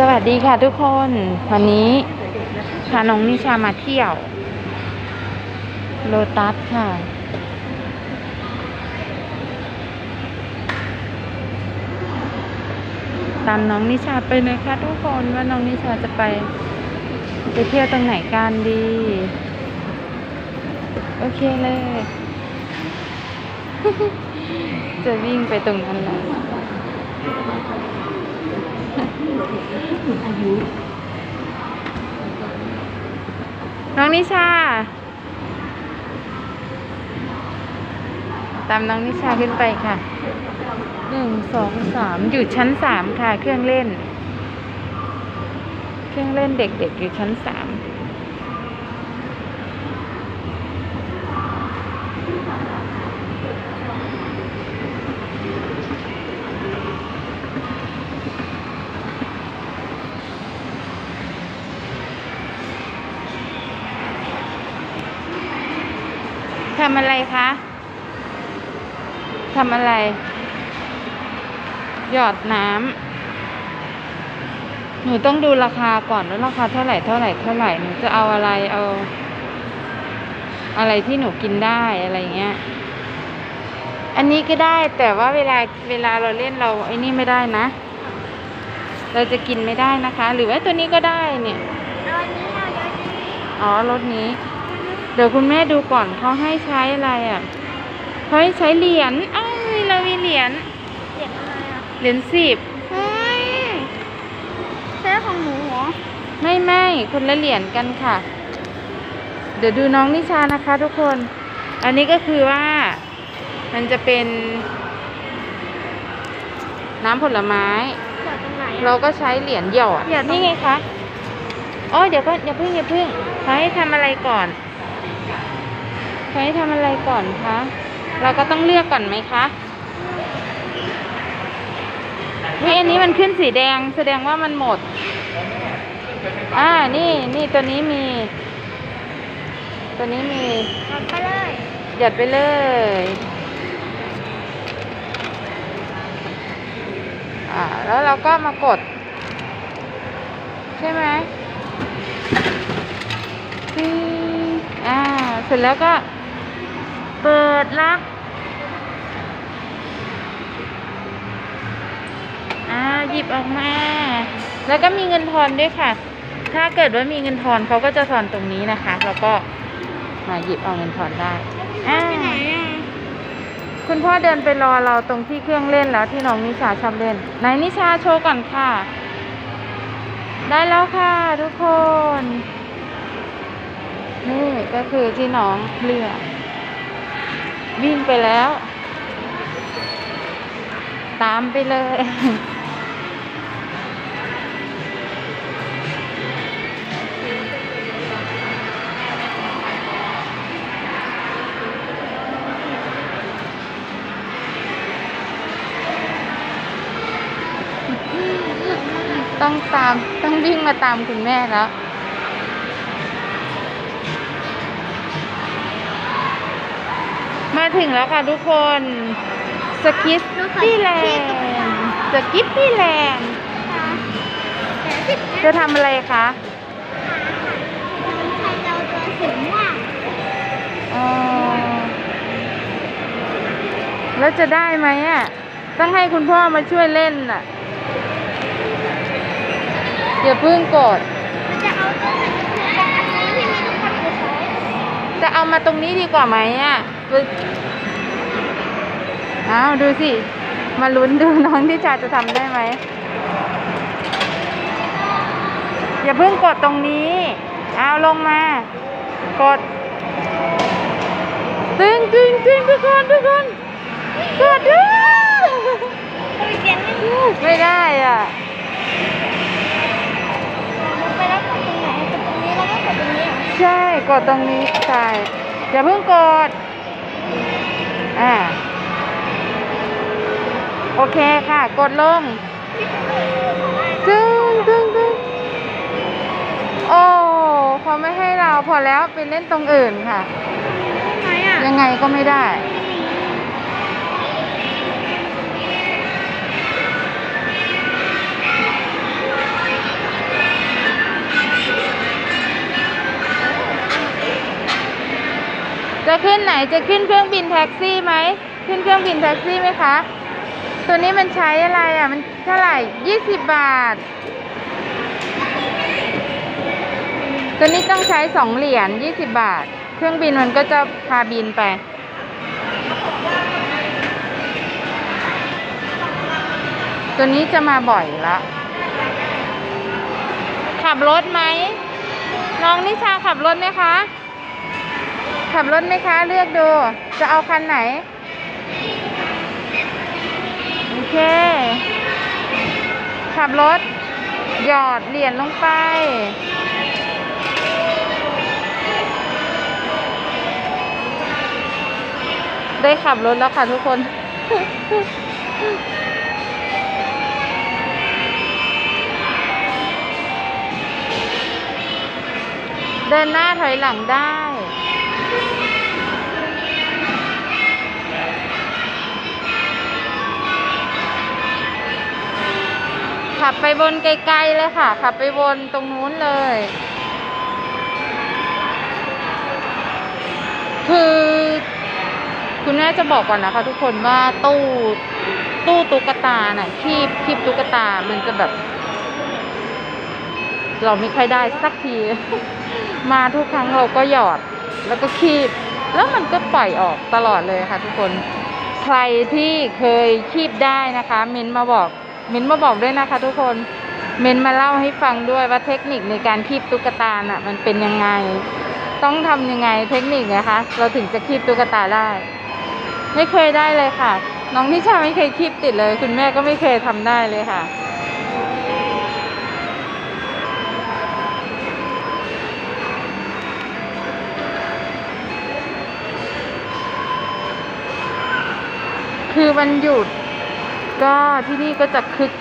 สวัสดีค่ะทุกคน วันนี้พาน้องนิชามาเที่ยว โลตัสค่ะ ตามน้องนิชาไปนะคะทุกคนว่าน้องนิชาจะไป ไปเที่ยวตรงไหนกันดี โอเคเลย จะวิ่งไปตรงนั้นแล้ วน้องนิชา ตามน้องนิชาขึ้นไปค่ะ หนึ่งสองสามอยู่ชั้นสามค่ะ เครื่องเล่น เครื่องเล่นเด็กๆอยู่ชั้นสาม ทำอะไรคะทำอะไร หยอดน้ำหนูต้องดูราคาก่อนว่าราคาเท่าไหร่เท่าไหร่เท่าไหร่หนูจะเอาอะไรเอา อะไรที่หนูกินได้อะไรเงี้ย อันนี้ก็ได้แต่ว่าเวลาเวลาเราเล่นเราไอ้นี่ไม่ได้นะ เราจะกินไม่ได้นะคะ หรือว่าตัวนี้ก็ได้เนี่ยเอาอันนี้เอาเยอะนี้อ๋อรถนี้ เดี๋ยวคุณแม่ดูก่อนเขาให้ใช้อะไรอะเขาให้ใช้เหรียญอ้าวเรามีเหรียญเด็กอะไรอะเหรียญสิบเฮ้ยใช่ของหนูเหรอไม่ไม่คนละเหรียญกันค่ะ เดี๋ยวดูน้องนิชานะคะ ทุกคน อันนี้ก็คือว่า มันจะเป็น น้ำผลไม้เกิดตรงไหนเราก็ใช้เหรียญหยอดเหรียญตรงนี่ไงคะอ๋อเดี๋ยวก็อย่าเพิ่งอย่าเพิ่งเขาให้ทำอะไรก่อน เขาให้ทำอะไรก่อนคะ เราก็ต้องเลือกก่อนไหมคะวิอันนี้มันขึ้นสีแดงแสดงว่ามันหมด อ่า นี่ นี่ตัวนี้มี ตัวนี้มีเอาไปเลยหยัดไปเลย อ่า แล้วเราก็มากด ใช่ไหมปิ๊งอ่า เสร็จแล้วก็ เปิดรับอ่าหยิบออกมา แล้วก็มีเงินทอนด้วยค่ะ ถ้าเกิดว่ามีเงินทอนเขาก็จะทอนตรงนี้นะคะ แล้วก็มาหยิบเอาเงินทอนได้อ่าคุณพ่อเดินไปรอเราตรงที่เครื่องเล่นแล้วที่น้องนิชาชอบเล่นไหนนิชาโชว์ก่อนค่ะ ได้แล้วค่ะทุกคน นี่ก็คือที่น้องเลือก วิ่งไปแล้ว ตามไปเลย ต้องตาม ต้องวิ่งมาตามคุณแม่แล้ว มาถึงแล้วค่ะทุกคนสกิปปี้แลนด์สกิปปี้แลนด์แต่สิบจะทำอะไรคะใครจะเอาตัวสีม่วงอ๋อแล้วจะได้ไหมอะ ต้องให้คุณพ่อมาช่วยเล่นน่ะอย่าเพิ่งกดมันจะเอาตัวไหนตรงอันนี้ที่มีทุกคนไปใช้จะเอามาตรงนี้ดีกว่าไหมอะปึ๊กเอาดูสิ มาลุ้นดูน้องที่ชาจะทำได้ไหม อย่าเพิ่งกดตรงนี้ เอาลงมา กดตึงตึงตึงทุกคนทุกคนกดด้วยโอ้ยเขียนไม่ถูกไม่ได้อะมันไปแล้วกดตรงไหนกดตรงนี้แล้วก็กดตรงนี้เหรอใช่ กดตรงนี้ ใช่ อย่าเพิ่งกด อ่า โอเคค่ะ กดลงตึ้งตึ้งตึ้งโอ้เขาไม่ให้เราพอแล้วไปเล่นตรงอื่นค่ะทำไมอะยังไงก็ไม่ได้ ขึ้นไหนจะขึ้นเครื่องบินแท็กซี่ไหมขึ้นเครื่องบินแท็กซี่ไหมคะ ตัวนี้มันใช้อะไรอะ มันเท่าไหร่ยี่สิบบาท ตัวนี้ต้องใช้สองเหรียญยี่สิบบาท เครื่องบินมันก็จะพาบินไป ตัวนี้จะมาบ่อยละขับรถไหมน้องนิชาขับรถไหมคะ ขับรถไหมคะ เลือกดู จะเอาคันไหน โอเค ขับรถ หยอดเหรียญลงไป ได้ขับรถแล้วค่ะทุกคนเดินหน้าถอยหลังได้ ขับไปบนไกลๆเลยค่ะ ขับไปบนตรงนู้นเลย คือคุณแม่จะบอกก่อนนะคะ ทุกคนว่าตู้ตู้ตุ๊กตาน่ะคีบคีบตุ๊กตา มันจะแบบ เราไม่ค่อยได้สักที มาทุกครั้งเราก็หยอด แล้วก็คีบ แล้วมันก็ปล่อยออกตลอดเลยค่ะ ทุกคน ใครที่เคยคีบได้นะคะม้นมาบอก เม้นมาบอกด้วยนะคะทุกคน เม้นมาเล่าให้ฟังด้วยว่าเทคนิคในการคีบตุ๊กตาน่ะ มันเป็นยังไง ต้องทำยังไงเทคนิคนะคะ เราถึงจะคีบตุ๊กตาได้ ไม่เคยได้เลยค่ะ น้องนิชาไม่เคยคีบติดเลย คุณแม่ก็ไม่เคยทำได้เลยค่ะคือวันหยุด ก็ที่นี่ก็จะคึก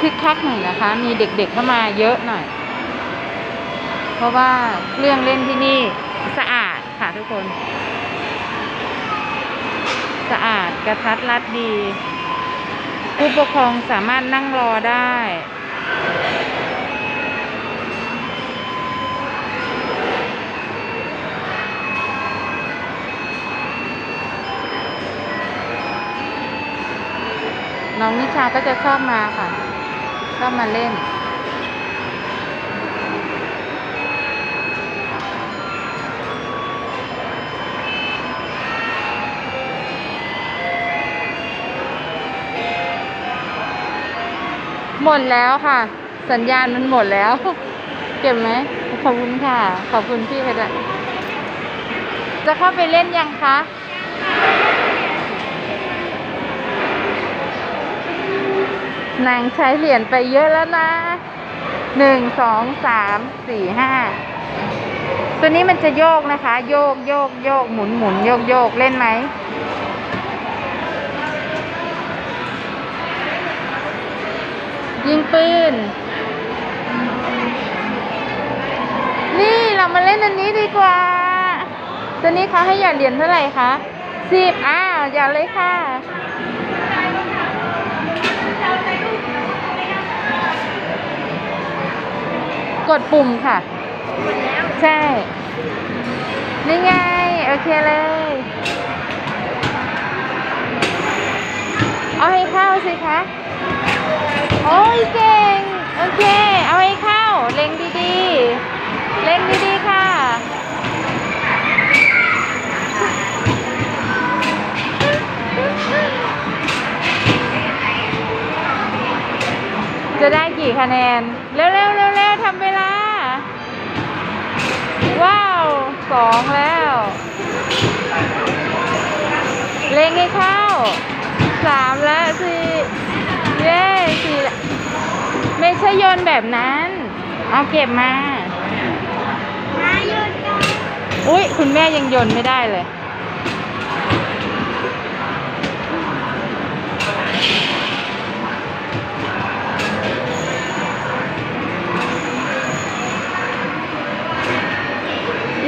คึกคักหน่อยนะคะ มีเด็กๆเข้ามาเยอะหน่อย เพราะว่าเครื่องเล่นที่นี่สะอาดค่ะทุกคน สะอาดกระทัดรัดดี ผู้ปกครองสามารถนั่งรอได้ น้องนิชาก็จะชอบมาค่ะ ชอบมาเล่น หมดแล้วค่ะ สัญญาณมันหมดแล้ว เก็บไหม ขอบคุณค่ะ ขอบคุณพี่เพชรอะจะเข้าไปเล่นยังคะ นางใช้เหรียญไปเยอะแล้วนะหนึ่งสองสามสี่ห้าตัวนี้มันจะโยกนะคะ โยกโยกโยกหมุนหมุนโยกโยกเล่นไหมยิงปืน นี่เรามาเล่นอันนี้ดีกว่า ตัวนี้เขาให้หยอดเหรียญเท่าไหร่คะสิบอ้าวหยอดเลยค่ะ กดปุ่มค่ะ ใช่ นี่ไง โอเคเลย เอาให้เข้าสิคะ โอ้ยเก่ง โอเค เอาให้เข้า เล็งดีๆ เล็งดีๆ ค่ะจะได้กี่คะแนน เร็วๆ ว้าวสองแล้วเล็งให้เข้าสามแล้วสี่เย้สี่แล้วไม่ใช่โยนแบบนั้น เอาเก็บมา มาหยุดก่อนอุ้ยคุณแม่ยังโยนไม่ได้เลย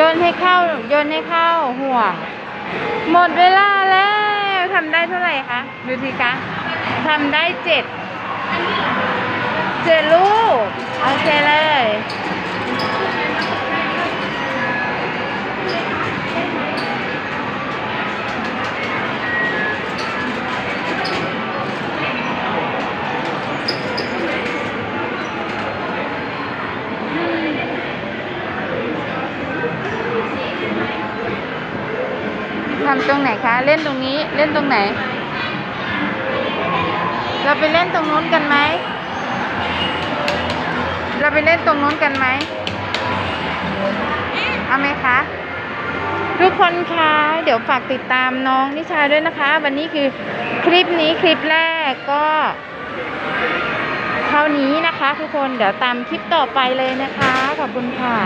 โยนให้เข้าโยนให้เข้าห่วง หมดเวลาแล้วทำได้เท่าไหร่คะ ดูทีคะทำได้เจ็ดเจ็ดลูก โอเคเลย เล่นตรงนี้เล่นตรงไหน เราไปเล่นตรงนู้นกันไหม เราไปเล่นตรงนู้นกันไหมเอาไหมคะทุกคนคะเดี๋ยวฝากติดตามน้องนิชาด้วยนะคะ วันนี้คือคลิปนี้คลิปแรกก็เท่านี้นะคะ ทุกคนเดี๋ยวตามคลิปต่อไปเลยนะคะ ขอบคุณค่ะ